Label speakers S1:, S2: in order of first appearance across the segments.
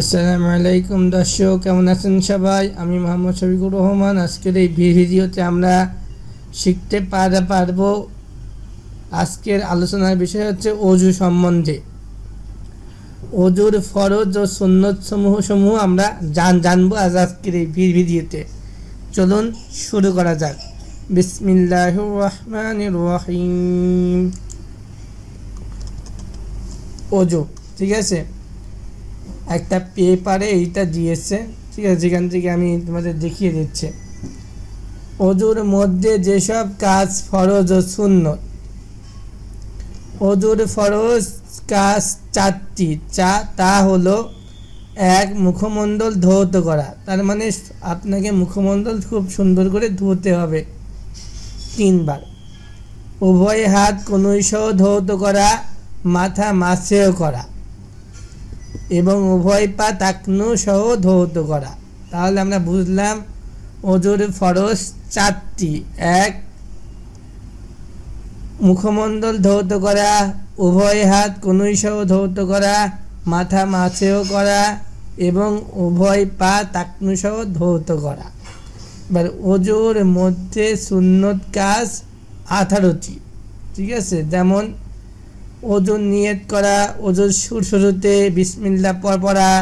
S1: আসসালামু আলাইকুম দর্শক, কেমন আছেন সবাই? আমি মোহাম্মদ শফিকুর রহমান। আজকের এই ভিডিওতে আমরা শিখতে পারা পারব আজকের আলোচনার বিষয় হচ্ছে অজু সম্বন্ধে। অজুর ফরজ ও সুন্নত সমূহ সমূহ আমরা জান, জানব আজ আজকের এই ভিডিওতে। চলুন শুরু করা যাক। বিসমিল্লাহ রহমান রহিম। অজু, ঠিক আছে? একটা পেপারে এইটা দিয়েছে, ঠিক আছে, যেখান থেকে আমি তোমাদের দেখিয়ে দিচ্ছি। অজুর মধ্যে যেসব কাজ ফরজ ও শূন্য অজুর ফরজ কাজ চারটি, চা, তা হলো এক, মুখমণ্ডল ধৌত করা, তার মানে আপনাকে মুখমণ্ডল খুব সুন্দর করে ধুতে হবে তিনবার। উভয় হাত কনুই সহ ধৌত করা, মাথা মাছেও করা। এবং উভয় পা তাকনু সহ ধৌত করা। তাহলে আমরা বুঝলাম অজুর ফরজ চারটি। এক, মুখমণ্ডল ধৌত করা, উভয় হাত কনুই সহ ধৌত করা, মাথা মাছেও করা এবং উভয় পা তাকনু সহ ধৌত করা। এবার অজুর মধ্যে সুন্নত কাজ আঠারোটি। ঠিক আছে? যেমন ওজন নিয়ত করা, ওজন সুর শুরুতে বিসমিল্লা পর পড়া,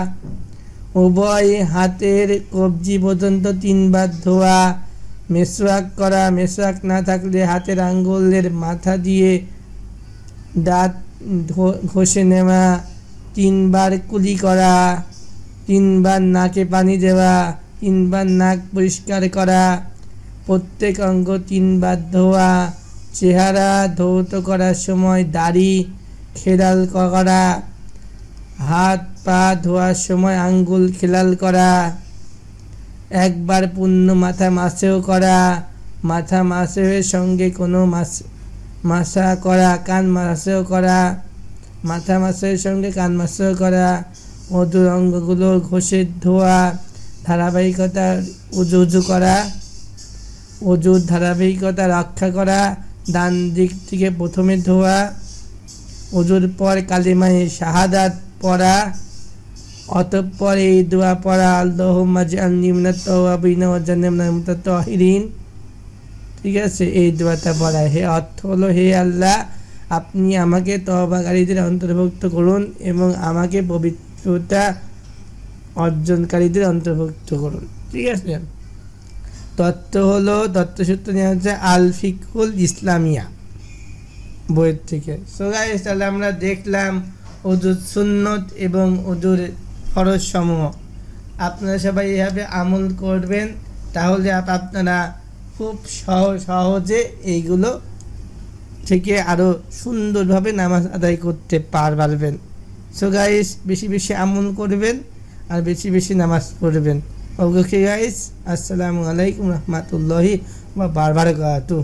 S1: উভয় হাতের কবজি পর্যন্ত তিনবার ধোয়া মেসওয়াক করা মেসওয়াক না থাকলে হাতের আঙ্গুলের মাথা দিয়ে দাঁত ঘষে নেওয়া, তিনবার কুলি করা, তিনবার নাকে পানি দেওয়া, তিনবার নাক পরিষ্কার করা, প্রত্যেক অঙ্গ তিনবার ধোয়া চেহারা ধৌত করার সময়, দাড়ি খেলাল করা, হাত পা ধোয়ার সময় আঙ্গুল খেলাল করা, একবার পূর্ণ মাথা মাসেও করা, মাথা মাসের সঙ্গে কোনো মাস, মাসা করা, কান মাসেও করা, মাথা মাসের সঙ্গে কান মাসেও করা, মধুর অঙ্গগুলো ঘষে ধোয়া ধারাবাহিকতা উজু উজু করা, অজুর ধারাবাহিকতা রক্ষা করা ডান দিক থেকে প্রথমে ধোয়া অজুর পর কালিমায়ে শাহাদাত পড়া, অতঃপর এই দোয়া পড়া আল্লাহ মাজিন ঠিক আছে, এই দোয়াটা পড়া। হে অর্থ হলো, হে আল্লাহ, আপনি আমাকে তহবাকারীদের অন্তর্ভুক্ত করুন এবং আমাকে পবিত্রতা অর্জনকারীদের অন্তর্ভুক্ত করুন। ঠিক আছে? তত্ত্ব হলো, তত্ত্বসূত্র নেওয়া হচ্ছে আল ফিকুল ইসলামিয়া বইয়ের থেকে। সো গাইস তাহলে আমরা দেখলাম অজুর সুন্নত এবং অজুর ফরজ সমূহ আপনারা সবাই এভাবে আমল করবেন, তাহলে আপনারা খুব সহ- সহজে এইগুলো থেকে আরও সুন্দরভাবে নামাজ আদায় করতে পার পারবেন। সো গাইস বেশি বেশি আমল করবেন আর বেশি বেশি নামাজ পড়বেন। ওকে গাইস আসসালামু আলাইকুম রহমতুল্লাহি বা বারবার কাতু